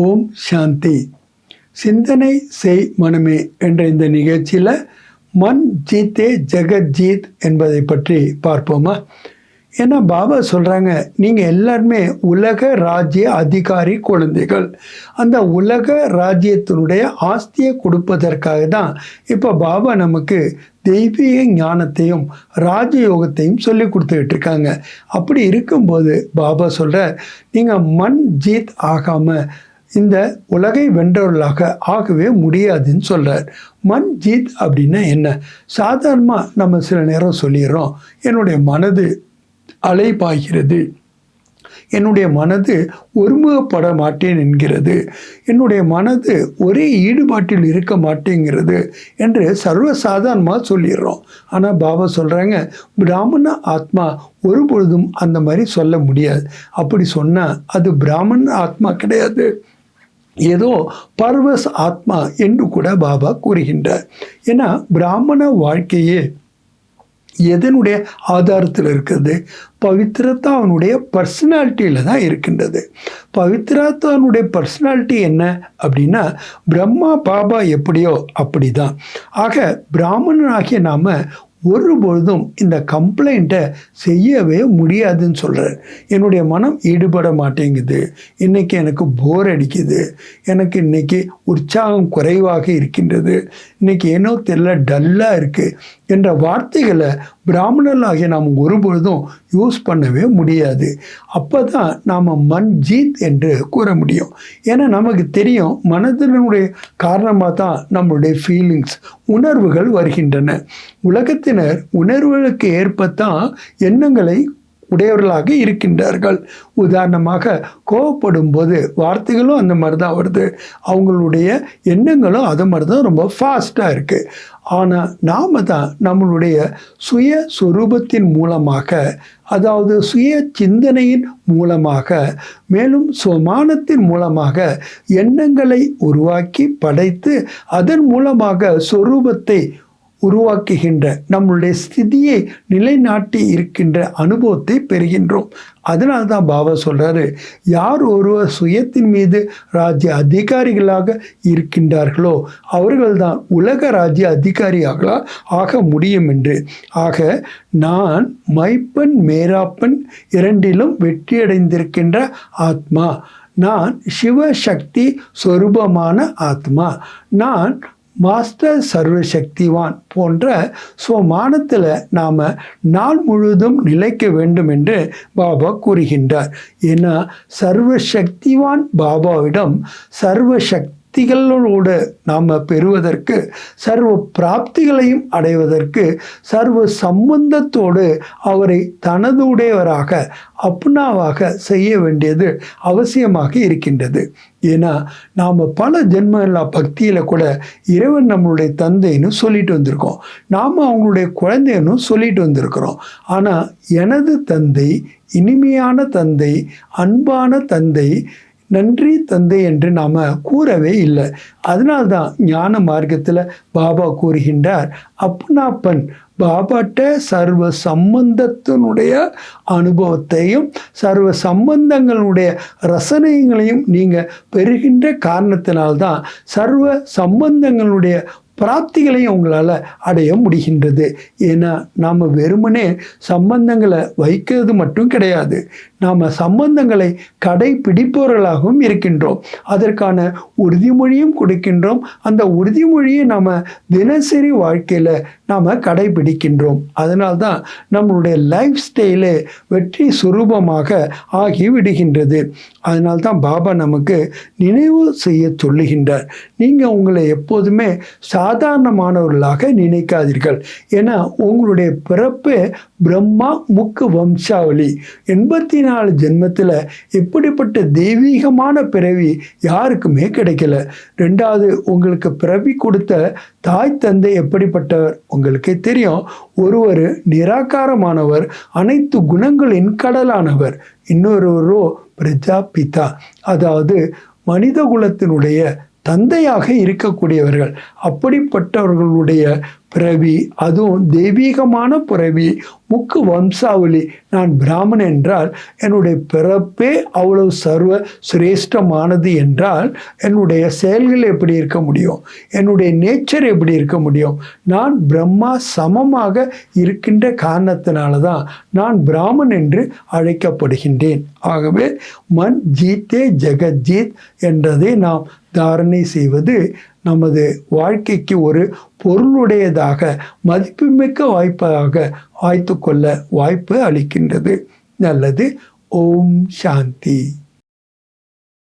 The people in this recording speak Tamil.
ஓம் சாந்தி. சிந்தனை செய் மனமே என்ற இந்த நிகழ்ச்சியில் மண் ஜீத்தே ஜெகஜீத் என்பதை பற்றி பார்ப்போமா? ஏன்னா பாபா சொல்கிறாங்க நீங்கள் எல்லாருமே உலக ராஜ்ய அதிகாரி குழந்தைகள். அந்த உலக ராஜ்யத்தினுடைய ஆஸ்தியை கொடுப்பதற்காக தான் இப்போ பாபா நமக்கு தெய்வீக ஞானத்தையும் ராஜயோகத்தையும் சொல்லி கொடுத்துக்கிட்டு இருக்காங்க. அப்படி இருக்கும்போது பாபா சொல்கிற நீங்கள் மண் ஜீத் ஆகாமல் இந்த உலகை வென்றவர்களாக ஆகவே முடியாதுன்னு சொல்கிறார் மன் ஜீத் அப்படின்னா என்ன? சாதாரணமாக நம்ம சில நேரம் சொல்லிடுறோம் என்னுடைய மனது அலைபாய்கிறது. என்னுடைய மனது ஒருமுகப்பட மாட்டேன் என்கிறது. என்னுடைய மனது ஒரே ஈடுபாட்டில் இருக்க மாட்டேங்கிறது என்று சர்வசாதாரணமாக சொல்லிடுறோம். ஆனால் பாபா சொல்கிறாங்க பிராமண ஆத்மா ஒரு பொழுதும் அந்த மாதிரி சொல்ல முடியாது. அப்படி சொன்னால் அது பிராமண ஆத்மா கிடையாது. ஏதோ பர்வஸ் ஆத்மா என்று கூட பாபா கூறுகின்றார். ஏன்னா பிராமண வாழ்க்கையே எதனுடைய ஆதாரத்தில் இருக்கிறது? பவித்ரத்தா அவனுடைய பர்சனாலிட்டியில் தான் இருக்கின்றது. பவித்ராத்தாவனுடைய பர்சனாலிட்டி என்ன அப்படின்னா பிரம்மா பாபா எப்படியோ அப்படி தான் ஆக பிராமணனாகிய நாம் ஒருபொழுதும் இந்த கம்ப்ளைண்ட்டை செய்யவே முடியாதுன்னு சொல்கிறார் என்னுடைய மனம் ஈடுபட மாட்டேங்குது. இன்றைக்கி எனக்கு போர் அடிக்குது. எனக்கு இன்றைக்கி உற்சாகம் குறைவாக இருக்கின்றது. இன்றைக்கி ஏனோ தெரியல டல்லாக இருக்குது என்ற வார்த்தைகளை பிராமணர்களாகிய நாம் ஒருபொழுதும் யூஸ் பண்ணவே முடியாது. அப்போ தான் நாம் மன்ஜீத் என்று கூற முடியும். ஏன்னா நமக்கு தெரியும் மனதினுடைய காரணமாக தான் நம்மளுடைய ஃபீலிங்ஸ் உணர்வுகள் வருகின்றன. உலகத்தினர் உணர்வுகளுக்கு ஏற்ப தான் எண்ணங்களை உடையவர்களாக இருக்கின்றார்கள். உதாரணமாக கோவப்படும் போது வார்த்தைகளும் அந்த மாதிரி தான் வருது. அவங்களுடைய எண்ணங்களும் அது மாதிரி தான் ரொம்ப ஃபாஸ்ட்டாக இருக்குது ஆனால் நாம் தான் நம்மளுடைய சுய சுரூபத்தின் மூலமாக அதாவது சுய சிந்தனையின் மூலமாக மேலும் சுமானத்தின் மூலமாக எண்ணங்களை உருவாக்கி படைத்து அதன் மூலமாக சொரூபத்தை உருவாக்குகின்ற நம்மளுடைய ஸ்திதியை நிலைநாட்டி இருக்கின்ற அனுபவத்தை பெறுகின்றோம். அதனால தான் பாபா சொல்கிறாரு யார் ஒருவர் சுயத்தின் மீது ராஜ்ய அதிகாரிகளாக இருக்கின்றார்களோ அவர்கள்தான் உலக ராஜ்ய அதிகாரியாக ஆக முடியும் என்று. ஆக நான் மைப்பன் மேராப்பன் இரண்டிலும் வெற்றியடைந்திருக்கின்ற ஆத்மா. நான் சிவசக்தி சொரூபமான ஆத்மா. நான் மாஸ்டர் சர்வசக்திவான் போன்ற சுவமானத்தில் நாம் நாள் முழுவதும் நிலைக்க வேண்டும் என்று பாபா கூறுகின்றார். ஏன்னா சர்வசக்திவான் பாபாவிடம் சர்வசக்தி சக்திகளோடு நாம் பெறுவதற்கு சர்வ பிராப்திகளையும் அடைவதற்கு சர்வ சம்பந்தத்தோடு அவரை தனது உடையவராக அப்னாவாக செய்ய வேண்டியது அவசியமாக இருக்கின்றது. ஏன்னா நாம் பல ஜென்ம பக்தியில் கூட இறைவன் நம்மளுடைய தந்தைன்னு சொல்லிட்டு வந்திருக்கோம். நாம் அவங்களுடைய குழந்தைன்னு சொல்லிட்டு வந்திருக்கிறோம். ஆனால் எனது தந்தை இனிமையான தந்தை அன்பான தந்தை நன்றி தந்தை என்று நாம் கூறவே இல்லை. அதனால்தான் ஞான மார்க்கத்தில் பாபா கூறுகின்றார் அப்னாப்பன் பாபாட்ட சர்வ சம்பந்தத்தினுடைய அனுபவத்தையும் சர்வ சம்பந்தங்களுடைய ரசனைகளையும் நீங்கள் பெறுகின்ற காரணத்தினால்தான் சர்வ சம்பந்தங்களுடைய பிராப்திகளையும் உங்களால் அடைய முடிகின்றது. ஏன்னா நாம் வெறுமனே சம்பந்தங்களை வைக்கிறது மட்டும் கிடையாது. நாம் சம்பந்தங்களை கடைபிடிப்பவர்களாகவும் இருக்கின்றோம். அதற்கான உறுதிமொழியும் கொடுக்கின்றோம். அந்த உறுதிமொழியை நாம் தினசரி வாழ்க்கையில் நாம் கடைபிடிக்கின்றோம். அதனால்தான் நம்மளுடைய லைஃப் ஸ்டைலு வெற்றி சுரூபமாக ஆகி விடுகின்றது. அதனால்தான் பாபா நமக்கு நினைவு செய்ய சொல்லுகின்றார். நீங்கள் உங்களை எப்போதுமே சா சாதாரணமானவர்களாக நினைக்காதீர்கள். ஏன்னா உங்களுடைய பிறப்பு பிரம்மா முக்கு வம்சாவளி. எண்பத்தி நாலு ஜென்மத்தில் இப்படிப்பட்ட தெய்வீகமான பிறவி யாருக்குமே கிடைக்கல. ரெண்டாவது உங்களுக்கு பிறவி கொடுத்த தாய் தந்தை எப்படிப்பட்டவர்? உங்களுக்கே தெரியும். ஒருவர் நிராகாரமானவர் அனைத்து குணங்களின் கடலானவர். இன்னொருவரோ பிரஜாபிதா. அதாவது மனித குலத்தினுடைய தந்தையாக இருக்கக்கூடியவர்கள் அப்படிப்பட்டவர்களுடைய பிறவி அதுவும் தெய்வீகமான பிறவி முக்கு வம்சாவளி நான் பிராமணன் என்றால் என்னுடைய பிறப்பே அவ்வளவு சர்வ சிரேஷ்டமானது என்றால் என்னுடைய செயல்கள் எப்படி இருக்க முடியும்? என்னுடைய நேச்சர் எப்படி இருக்க முடியும்? நான் பிரம்மா சமமாக இருக்கின்ற காரணத்தினால தான் நான் பிராமன் என்று அழைக்கப்படுகின்றேன். ஆகவே மண் ஜீத்தே ஜெகஜீத் என்றதை நாம் தாரணை செய்வது நமது வாழ்க்கைக்கு ஒரு பொருளுடையதாக மதிப்புமிக்க வாய்ப்பாக வாய்த்து கொள்ள வாய்ப்பு அளிக்கின்றது. நல்லது. ஓம் சாந்தி.